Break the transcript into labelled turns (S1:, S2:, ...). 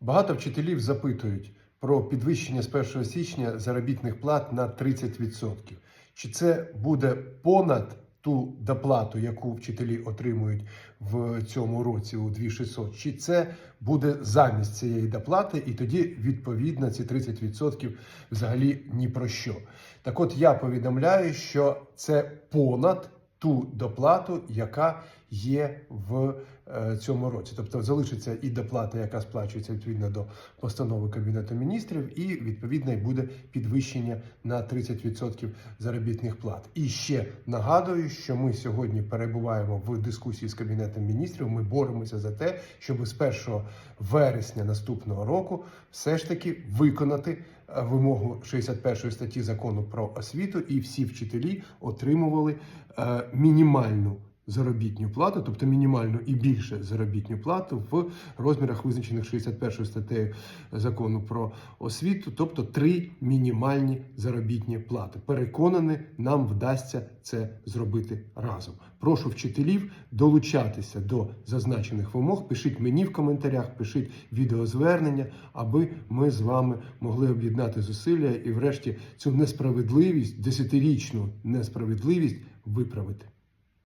S1: Багато вчителів запитують про підвищення з 1 січня заробітних плат на 30%. Чи це буде понад ту доплату, яку вчителі отримують в цьому році у 2600, чи це буде замість цієї доплати, і тоді відповідно ці 30% взагалі ні про що. Так от я повідомляю, що це понад ту доплату, яка є в е, цьому році. Тобто залишиться і доплата, яка сплачується відповідно до постанови Кабінету міністрів, і відповідно і буде підвищення на 30% заробітних плат. І ще нагадую, що ми сьогодні перебуваємо в дискусії з Кабінетом міністрів. Ми боремося за те, щоб з 1 вересня наступного року все ж таки виконати вимогу 61 статті закону про освіту, і всі вчителі отримували е, мінімальну заробітну плату, тобто мінімальну і більше заробітну плату в розмірах, визначених 61 статтею закону про освіту, тобто три мінімальні заробітні плати. Переконаний, нам вдасться це зробити разом. Прошу вчителів долучатися до зазначених вимог. Пишіть мені в коментарях, пишіть відеозвернення, аби ми з вами могли об'єднати зусилля і, врешті, цю несправедливість, десятирічну несправедливість виправити.